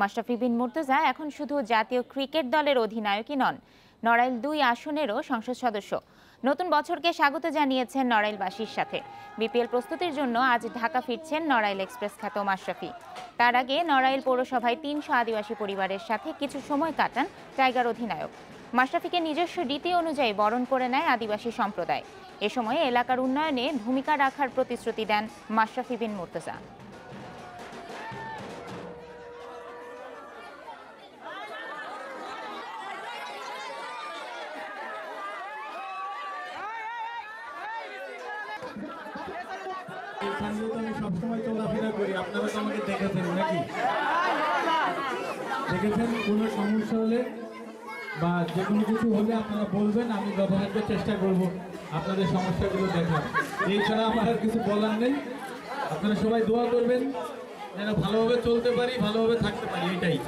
মাশরাফি বিন মুর্তজা এখন শুধু জাতীয় ক্রিকেট দলের অধিনায়কই নন, নড়াইল দুই আসনেরও সংসদ সদস্য। নতুন বছরকে স্বাগত জানিয়েছেন নড়াইলবাসীর সাথে। বিপিএল প্রস্তুতির জন্য আজ ঢাকা ফিরছেন নড়াইল এক্সপ্রেস খ্যাত মাশরাফি। তার আগে নড়াইল পৌরসভায় তিনশো আদিবাসী পরিবারের সাথে কিছু সময় কাটান টাইগার অধিনায়ক। মাশরাফিকে নিজস্ব রীতি অনুযায়ী বরণ করে নেয় আদিবাসী সম্প্রদায়। এ সময়ে এলাকার উন্নয়নে ভূমিকা রাখার প্রতিশ্রুতি দেন মাশরাফি বিন মুর্তজা। আমি সবসময় চলাফেরা করি। আমাকে দেখেছেন, নাকি? দেখেছেন? কোনো সমস্যা হলে বা যে কোনো কিছু হলে আপনারা বলবেন, আমি চেষ্টা করব আপনাদের সমস্যাগুলো দেখার। এছাড়া আমার আর কিছু বলার নেই। আপনারা সবাই দোয়া করবেন, যেন ভালোভাবে চলতে পারি, ভালোভাবে থাকতে পারি, এটাই।